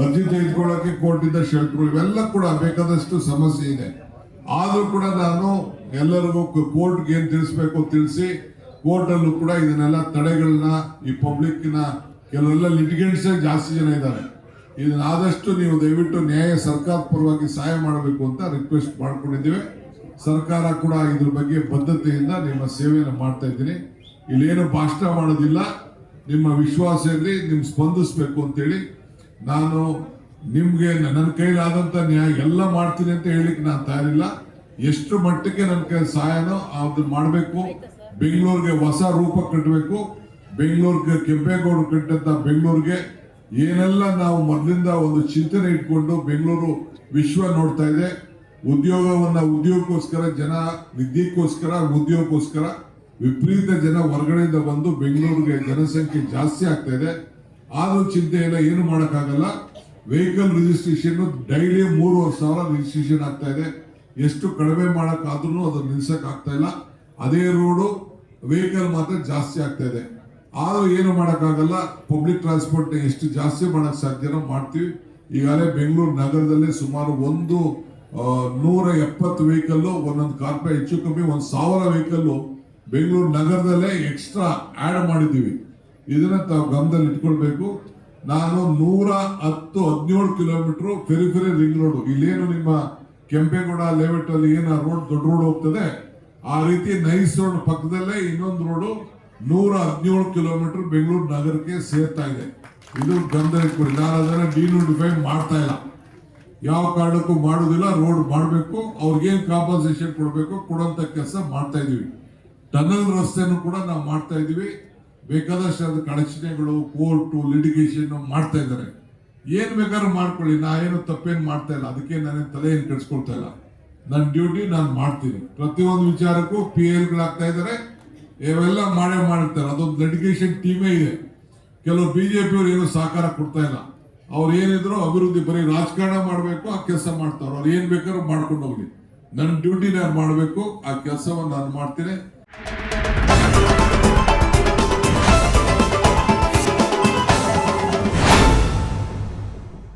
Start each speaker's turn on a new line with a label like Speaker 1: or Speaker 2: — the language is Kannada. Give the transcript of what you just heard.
Speaker 1: ಅರ್ಜಿ ತೆಗೆದುಕೊಳ್ಳೋಕೆ ಕೊಟ್ಟಿದ್ದ ಶೆಲ್ಟ್ರು ಇವೆಲ್ಲ ಕೂಡ ಬೇಕಾದಷ್ಟು ಸಮಸ್ಯೆ ಇದೆ. ಆದ್ರೂ ಕೂಡ ನಾನು ಎಲ್ಲರಿಗೂ ಕೋರ್ಟ್ಗೆ ಏನ್ ತಿಳಿಸ್ಬೇಕು ತಿಳಿಸಿ ಕೋರ್ಟ್ ಅಲ್ಲೂ ಕೂಡ ಇದನ್ನೆಲ್ಲ ತಡೆಗಳನ್ನ ಈ ಪಬ್ಲಿಕ್ನ ಕೆಲವೆಲ್ಲ ಲಿಟಿಗೇಟ್ಸ್ ಜಾಸ್ತಿ ಜನ ಇದ್ದಾರೆ. ಇದನ್ನ ಆದಷ್ಟು ನೀವು ದಯವಿಟ್ಟು ನ್ಯಾಯ ಸರ್ಕಾರ ಪರವಾಗಿ ಸಹಾಯ ಮಾಡಬೇಕು ಅಂತ ರಿಕ್ವೆಸ್ಟ್ ಮಾಡ್ಕೊಂಡಿದ್ದೀವಿ. ಸರ್ಕಾರ ಕೂಡ ಇದ್ರ ಬಗ್ಗೆ ಬದ್ಧತೆಯಿಂದ ನಿಮ್ಮ ಸೇವೆಯನ್ನು ಮಾಡ್ತಾ ಇದ್ದೀನಿ. ಇಲ್ಲೇನು ಭಾಷಣ ಮಾಡೋದಿಲ್ಲ. ನಿಮ್ಮ ವಿಶ್ವಾಸ ಇರಲಿ, ನಿಮ್ ಸ್ಪಂದಿಸ್ಬೇಕು ಅಂತೇಳಿ ನಾನು ನಿಮಗೆ ನನ್ನ ಕೈಲಾದಂತ ನ್ಯಾಯ ಎಲ್ಲ ಮಾಡ್ತೀನಿ ಅಂತ ಹೇಳಿಕ್ ನಾನು ತಯಾರಿಲ್ಲ. ಎಷ್ಟು ಮಟ್ಟಕ್ಕೆ ನನ್ನ ಕೈ ಸಹಾಯನೋ ಅದನ್ನ ಮಾಡಬೇಕು. ಬೆಂಗಳೂರಿಗೆ ಹೊಸ ರೂಪ ಕಟ್ಟಬೇಕು ಬೆಂಗಳೂರಿಗೆ ಕೆಂಪೇಗೌಡರು ಕಟ್ಟಂತ ಬೆಂಗಳೂರಿಗೆ ಏನೆಲ್ಲ ನಾವು ಮೊದಲಿಂದ ಒಂದು ಚಿಂತನೆ ಇಟ್ಕೊಂಡು ಬೆಂಗಳೂರು ವಿಶ್ವ ನೋಡ್ತಾ ಇದೆ. ಉದ್ಯೋಗವನ್ನ ಉದ್ಯೋಗಕ್ಕೋಸ್ಕರ, ಜನ ವಿದ್ಯೆಗೋಸ್ಕರ, ಉದ್ಯೋಗಕ್ಕೋಸ್ಕರ ವಿಪರೀತ ಜನ ಹೊರಗಡೆಯಿಂದ ಬಂದು ಬೆಂಗಳೂರಿಗೆ ಜನಸಂಖ್ಯೆ ಜಾಸ್ತಿ ಆಗ್ತಾ ಇದೆ. ಆದ್ರೂ ಚಿಂತೆ ಇಲ್ಲ ಏನು ಮಾಡೋಕ್ಕಾಗಲ್ಲ. ವೆಹಿಕಲ್ ರಿಜಿಸ್ಟ್ರೇಷನ್ ಡೈಲಿ ಮೂರುವರೆ ಸಾವಿರ ರಿಜಿಸ್ಟ್ರೇಷನ್ ಆಗ್ತಾ ಇದೆ. ಎಷ್ಟು ಕಡಿಮೆ ಮಾಡೋಕ್ಕಾದ್ರೂ ಅದನ್ನು ನಿಲ್ಸಕ್ ಆಗ್ತಾ ಇಲ್ಲ. ಅದೇ ರೋಡು ವೆಹಿಕಲ್ ಮಾತ್ರ ಜಾಸ್ತಿ ಆಗ್ತಾ ಇದೆ. ಆದ್ರೂ ಏನು ಮಾಡೋಕ್ಕಾಗಲ್ಲ. ಪಬ್ಲಿಕ್ ಟ್ರಾನ್ಸ್ಪೋರ್ಟ್ ಎಷ್ಟು ಜಾಸ್ತಿ ಮಾಡಕ್ ಸಾಧ್ಯನೋ ಮಾಡ್ತೀವಿ. ಈಗಾಗಲೇ ಬೆಂಗಳೂರು ನಗರದಲ್ಲಿ ಸುಮಾರು ಒಂದು ನೂರ ಎಪ್ಪತ್ತು ವೆಹಿಕಲ್ ಒಂದೊಂದು ಕಾರ್ಪೊರೇಟ್ ಹೆಚ್ಚು ಕಮ್ಮಿ ಒಂದು ಸಾವಿರ ವೆಹಿಕಲ್ ಬೆಂಗಳೂರು ನಗರದಲ್ಲೇ ಎಕ್ಸ್ಟ್ರಾ ಆಡ್ ಮಾಡಿದ್ದೀವಿ. ಇದನ್ನ ತಾವು ಗಮನದಲ್ಲಿ ಇಟ್ಕೊಳ್ಬೇಕು. ನಾನು ನೂರ ಹತ್ತು ಹದಿನೇಳು ಕಿಲೋಮೀಟರ್ ಫೆರಿಫೆರಿ ರಿಂಗ್ ರೋಡ್. ಇಲ್ಲೇನು ನಿಮ್ಮ ಕೆಂಪೇಗೌಡ ಲೇಔಟ್ ಅಲ್ಲಿ ಏನು ರೋಡ್, ದೊಡ್ಡ ರೋಡ್ ಹೋಗ್ತದೆ? ಆ ರೀತಿ ನೈಸ್ ರೋಡ್ ಪಕ್ಕದಲ್ಲೇ ಇನ್ನೊಂದು ರೋಡು ನೂರ ಹದಿನೇಳು ಕಿಲೋಮೀಟರ್ ಬೆಂಗಳೂರು ನಗರಕ್ಕೆ ಸೇರ್ತಾ ಇದೆ. ಇದು ಗಮನದಲ್ಲಿ ಇಟ್ಕೊಳ್ಳಿ ನಾನು ಅದನ್ನ ಡಿನೋಟಿಫೈ ಮಾಡ್ತಾ ಇಲ್ಲ. ಯಾವ ಕಾರಣಕ್ಕೂ ಮಾಡುದಿಲ್ಲ, ರೋಡ್ ಮಾಡಬೇಕು. ಅವ್ರಿಗೇನು ಕಾಂಪನ್ಸೇಷನ್ ಕೊಡಬೇಕು ಕೊಡುವಂತ ಕೆಲಸ ಮಾಡ್ತಾ ಇದೀವಿ. ಟನಲ್ ರಸ್ತೆನೂ ಕೂಡ ನಾವು ಮಾಡ್ತಾ ಇದೀವಿ. ಬೇಕಾದಷ್ಟು ಅದು ಕಡಚಣೆಗಳು ಕೋರ್ಟು ಲಿಟಿಗೇಷನ್ ಮಾಡ್ತಾ ಇದ್ದಾರೆ. ಏನ್ ಬೇಕಾದ್ರೂ ಮಾಡ್ಕೊಳ್ಳಿ. ನಾ ಏನು ತಪ್ಪೇನು ಮಾಡ್ತಾ ಇಲ್ಲ. ಅದಕ್ಕೆ ನಾನೇನು ತಲೆ ಏನು ಕೆಡಿಸ್ಕೊಳ್ತಾ ಇಲ್ಲ. ನನ್ನ ಡ್ಯೂಟಿ ನಾನು ಮಾಡ್ತೀನಿ. ಪ್ರತಿಯೊಂದು ವಿಚಾರಕ್ಕೂ ಪಿ ಎಲ್ಗಳಾಗ್ತಾ ಇದ್ದಾರೆ. ಇವೆಲ್ಲ ಮಾಡೇ ಮಾಡಿರ್ತಾರೆ. ಅದೊಂದು ಲಿಟಿಗೇಷನ್ ಟೀಮೇ ಇದೆ. ಕೆಲವು ಬಿಜೆಪಿ ಅವರು ಏನು ಸಹಕಾರ ಕೊಡ್ತಾ ಇಲ್ಲ. ಅವ್ರು ಏನಿದ್ರು ಅಭಿವೃದ್ಧಿ ಬರೀ ರಾಜಕಾರಣ ಮಾಡಬೇಕು, ಆ ಕೆಲಸ ಮಾಡ್ತಾರೆ ಅವ್ರು ಏನು ಬೇಕಾದ್ರೂ ಮಾಡ್ಕೊಂಡು ಹೋಗ್ಲಿ. ನನ್ನ ಡ್ಯೂಟಿ ನಾನು ಮಾಡಬೇಕು, ಆ ಕೆಲಸವನ್ನು ನಾನು ಮಾಡ್ತೀನಿ.